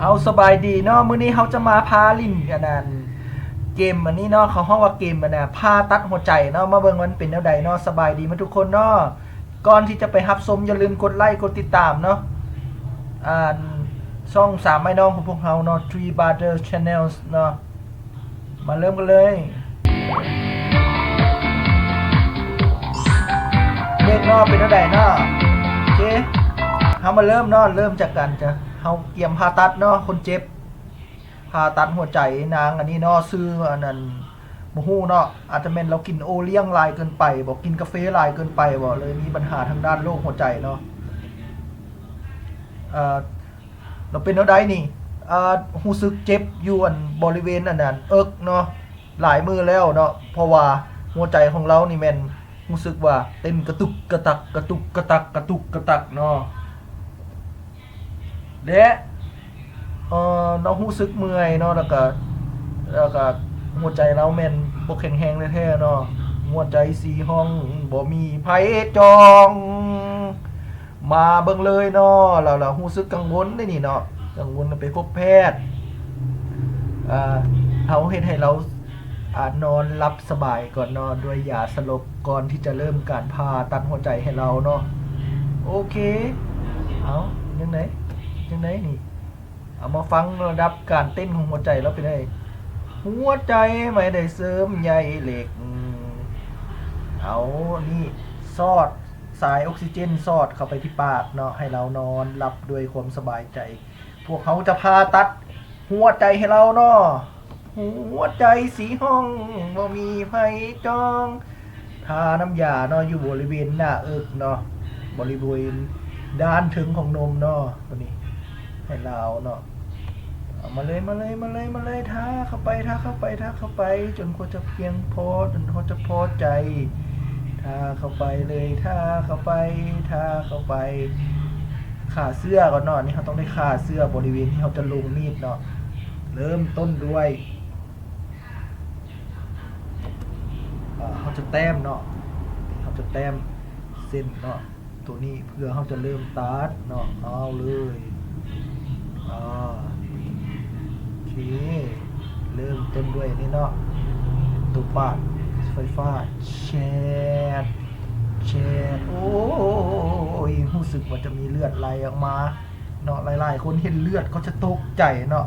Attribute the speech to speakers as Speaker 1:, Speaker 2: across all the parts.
Speaker 1: เอาสบายดีเนาะมื้อนี้เขาจะมาพาลินกันนันเกมอันนี้เนาะเขาห้องว่าเกมมันน่ะพาตัดหัวใจเนาะมาเบิ่งมันเป็นแนวใดเนาะสบายดีมาทุกคนเนาะก่อนที่จะไปรับชมอย่าลืมกดไลค์กดติดตามเนาะอ่านช่องสามไอ้น้องของพวกเราเนาะ Three Brother Channels เนาะมาเริ่มกันเลยเด็กเนาะเป็นแนวใดเนาะโอเคเขามาเริ่มเนาะเริ่มจากการจะาเกียมผ่าตัดเนาะคนเจ็บผ่าตัดหัวใจนางอันนี้เนาะซื้ออันนั้นโมฮู้เนาะอาจจะเป็นเรากินโอเลี้ยงลายเกินไปบอกกินกาแฟลายเกินไปบอกเลยมีปัญหาทางด้านโรคหัวใจเนาะเอ่อเราเป็นเท่าใดนี่อ่ารู้สึกเจ็บอยู่อันบริเวณอันนั้นเอิกเนาะหลายมือแล้วเนาะเพราะว่าหัวใจของเรานี่แม่นรู้สึกว่าเต้นกระตุกกระตักกระตุกกระตักกระตุกกระตักเนาะ และเอ่อเรารู้สึกเมื่อยเนาะแล้วก็แล้วก็หัวใจเราแม่นบ่แข็งแรงแท้ๆเนาะหัวใจสีห้องบ่มีไผจอง มาเบิ่งเลยเนาะแล้วเรารู้สึกกังวลได้นี่เนาะกังวลไปพบแพทย์อ่าเขาเฮ็ดให้เราอานอนหลับสบายก่อนนอนด้วยยาสลบก่อนที่จะเริ่มการผ่าตัดหัวใจให้เราเนาะโอเค เอายังไง ยังไงนี่ เอามาฟังระดับการเต้นของหัวใจแล้วไปได้หัวใจไม่ได้เสริมใยเหล็ก เอานี่ซอดสายออกซิเจนซอดเข้าไปที่ปากเนาะให้เรานอนหลับด้วยความสบายใจ พวกเขาจะพาตัด หัวใจให้เราเนาะหัวใจสีห้องบ่มีไผจองทาน้ำยาเนาะอยู่บริเวณหน้าเอิกเนาะบริเวณด้านถึงของนมเนาะตัวนี้ ให้เราเนาะเอามาเลยมาเลยมาเลยมาเลยท่าเข้าไปท่าเข้าไปท่าเข้าไป จนกว่าจะเพียงพอจนเขาจะพอใจท่าเข้าไปเลยท่าเข้าไปท่าเข้าไปขาเสื้อก่อนเนาะนี่เขาต้องได้ขาเสื้อบริเวณที่เขาจะลงมีดเนาะเริ่มต้นด้วยเขาจะแต้มเนาะเขาจะแต้มเส้นเนาะตัวนี้เพื่อเขาจะเริ่มตัดเนาะเอาเลย อ่าโอเค เริ่มต้นด้วยนี่เนาะตัวปาดไฟฟ้าแชดแชดโอ้ยรู้สึกว่าจะมีเลือดไหลออกมา เนาะหลายๆ คนเห็นเลือดเขาจะตกใจเนาะ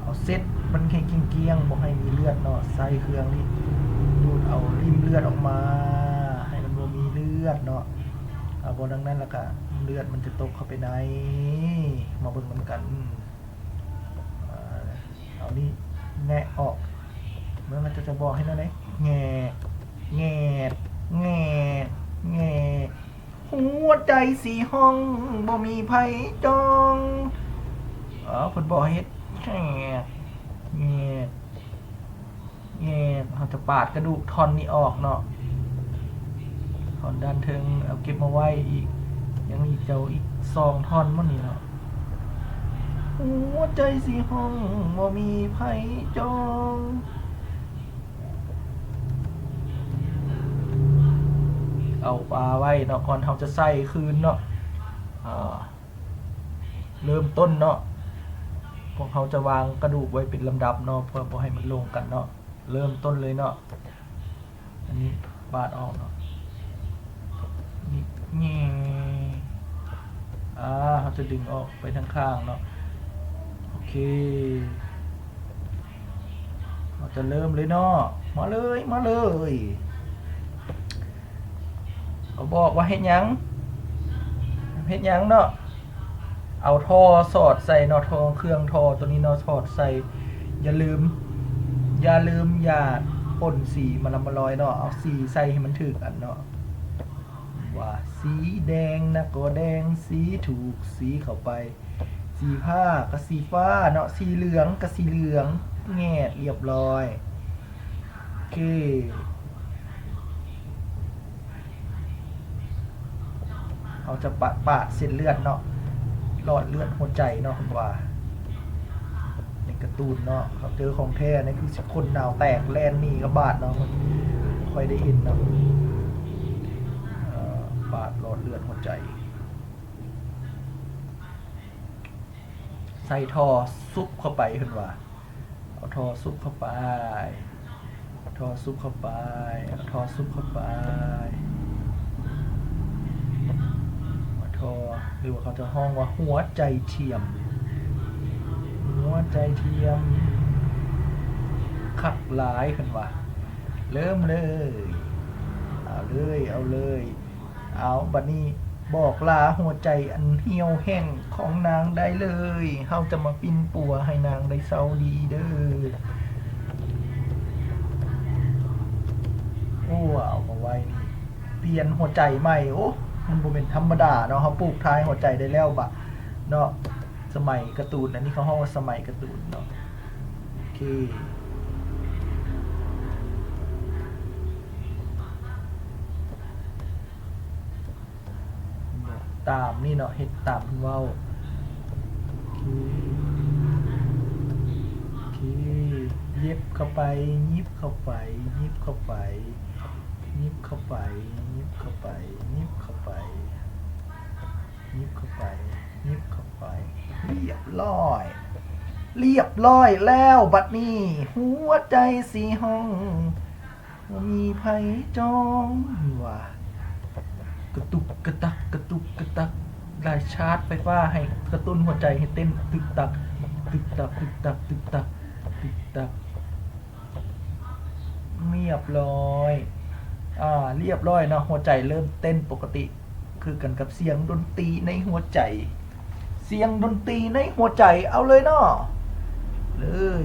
Speaker 1: เอาเซ็ตมันแค่เกี้ยงๆบอกให้มีเลือดเนาะใส่เครื่องนี่ดูดเอาริมเลือดออกมา ให้มันมีเลือดเนาะเอาบนดังนั้นแล้วก็ เลือดมันจะตกเข้าไปใน มาเบิ่งมันกันเอานี่แงะออกเมื่อมันจะจะบอกให้นั่นเลยแงะแงะแงะแงะหัวใจสีห้องบ่มีไผจองอ๋อเพิ่นบอกให้เฮ็ดแงะแงะแงะเขาจะปาดกระดูกท่อนนี้ออกเนาะท่อนด้านเทิงเอาเก็บมาไว้อีก ยังมีเจ้าอีกสองท่อนมันนี่เนาะหัวใจสีห้องบ่มีไผจองเอาปลาไว้เนาะก่อนเขาจะใส่คืนเนาะเริ่มต้นเนาะพวกเขาจะวางกระดูกไว้เป็นลำดับเนาะเพื่อให้มันลงกันเนาะเริ่มต้นเลยเนาะอันนี้บาดออกเนาะนี่นี่ อ่าเขาจะดึงออกไปทางข้างเนาะโอเคเราจะเริ่มเลยเนาะมาเลยมาเลยเขาบอกว่าเฮ็ดยังเฮ็ดยังเนาะเอาท่อสอดใส่นาะท่อเครื่องท่อตัวนี้นาะสอดใส่ อย่าลืม อย่าลืมอย่าป่นสีมาละมาลอยเนาะเอาสีใส่ให้มันถึกอันเนาะว่า สีแดงนะก็แดงสีถูกสีเข้าไป สีผ้าก็สีฟ้าเนาะสีเหลืองก็สีเหลืองแง่เรียบร้อยโอเคเขาจะปะปะเส้นเลือดเนาะหลอดเลือดหัวใจเนาะคุณว่าในการ์ตูนเนาะเขาเจอของแท้นี่คือคนหนาวแตกแลนนี่กับบาดเนาะค่อยได้เห็นเนาะ บาดหลอดเลือดหัวใจ ใส่ท่อซุปเข้าไปเพิ่นว่า เอาท่อซุปเข้าไปท่อซุปเข้าไปเอาท่อซุปเข้าไปท่อหรือว่าเขาจะห้องว่าหัวใจเทียม หัวใจเทียมขักหลายเพิ่นว่าเริ่มเลย เอาเลย เอาเลย เอาบัดนี้บอกลาหัวใจอันเหี่ยวแห้งของนางได้เลยเฮาจะมาปิ้นปัวให้นางได้เศร้าดีเด้อโอ้เอามาไว้นี่เปลี่ยนหัวใจใหม่โอ้มันบ่เป็นธรรมดาเนาะเขาปลูกทายหัวใจได้แล้วบะเนาะสมัยการ์ตูนอันนี้เขาห้องว่าสมัยการ์ตูนเนาะโอเค ตามนี่เนาะเฮ็ดตามเพิ่นเว้าโอเคโอเคเย็บเข้าไปยิบเข้าไปยิบเข้าไปยิบเข้าไปยิบเข้าไปยิบเข้าไปยิบเข้าไปยิบเข้าไปเรียบร้อยเรียบร้อยแล้วบัดนี้ หัวใจสีห้อง มีไผจองว่า กระตุกกระตักกระตุกกระตักลายชาร์จไฟฟ้าให้กระตุ้นหัวใจให้เต้นตึกตักตึกตักตึกตักตึกตักตึกตักเรียบร้อยอ่าเรียบร้อยเนาะหัวใจเริ่มเต้นปกติ คือกันกับเสียงดนตรีในหัวใจ เสียงดนตรีในหัวใจเอาเลยเนาะเลย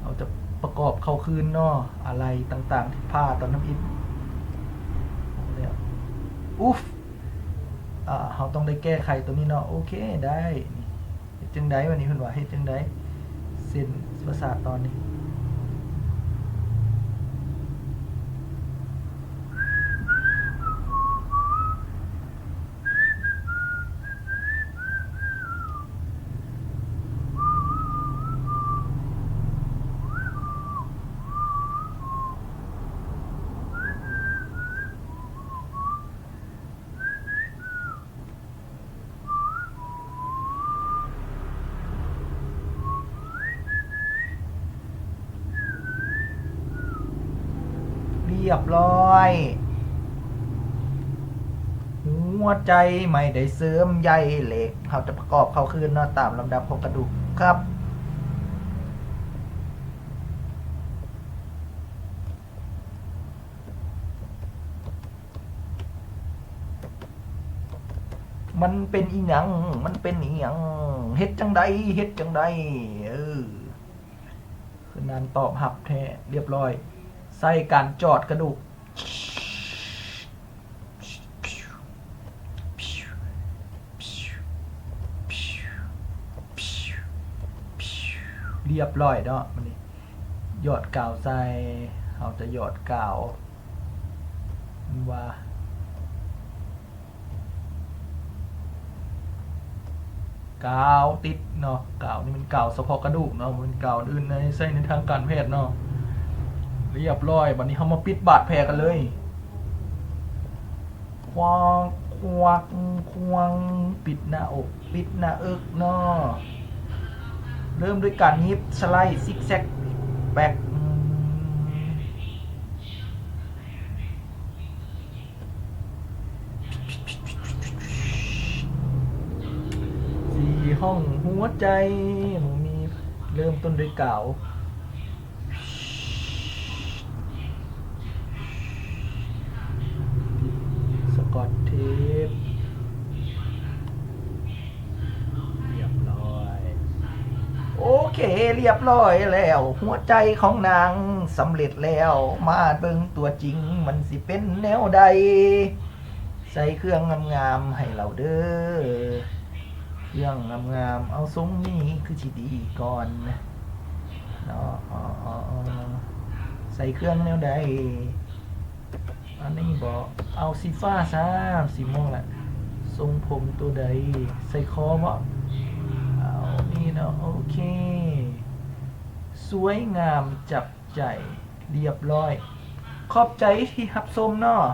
Speaker 1: เราจะประกอบเข้าคืนเนาะอะไรต่างๆที่ผ้าตอนน้ำอินแล้ว อุ๊ฟอ่าเราต้องได้แก้ไขตัวนี้เนาะโอเคได้เฮ็ดจังไดวันนี้เพิ่นว่าเฮ็ดจังไดเส้นประสาทตอนนี้ เรียบร้อยหัวใจไม่ได้เสริมใยเหล็กเราจะประกอบเข้าคืนเนาะตามลำดับของกระดูกครับ มันเป็นอีหยัง มันเป็นอีหยังเฮ็ดจังใดเฮ็ดจังใดเออคือนานตอบหับแท้เรียบร้อย ใส่การจอดกระดูก เรียบร้อยเนาะมันนี่หยอดกาวใส่เราจะหยอดกาวว่ากาวติดเนาะกาวนี่มันกาวเฉพาะกระดูกเนาะมันกาวอื่นในใช้ในทางการแพทย์เนาะ เรียบร้อยวันนี้เขามาปิดบาดแผลกันเลย ควงควงควงปิดหน้าอก ปิดหน้าเอิกเนาะเริ่มด้วยการฮิปสไลด์ซิกแซกแบกสี่ห้องหัวใจ มีเริ่มต้นด้วยกาวสกอตเทปเรียบร้อย โอ เคเรียบร้อยแล้ว หัวใจของนางสำเร็จแล้ว มาเบิ่งตัวจริงมันสิเป็นแนวใด ใส่เครื่องงามๆให้เราเด้อเครื่องงามๆเอาทรงนี้คือชีดีก่อนนะเนาะใส่เครื่องแนวใดอันนี้บอกเอาสีฟ้าซะสีม่วงแหละทรงผมตัวใด ใส่คอว่า เนาะโอเค สวยงามจับใจเรียบร้อย ขอบใจที่รับชมเนาะ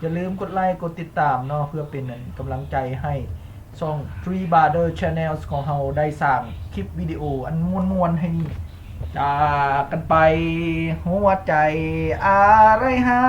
Speaker 1: อย่าลืมกดไลค์กดติดตามเนาะเพื่อเป็นกำลังใจให้ช่อง Three Brother Channels ของเราได้สร้างคลิปวิดีโออันมวนๆให้นี่จากกันไปหัวใจอะไรหา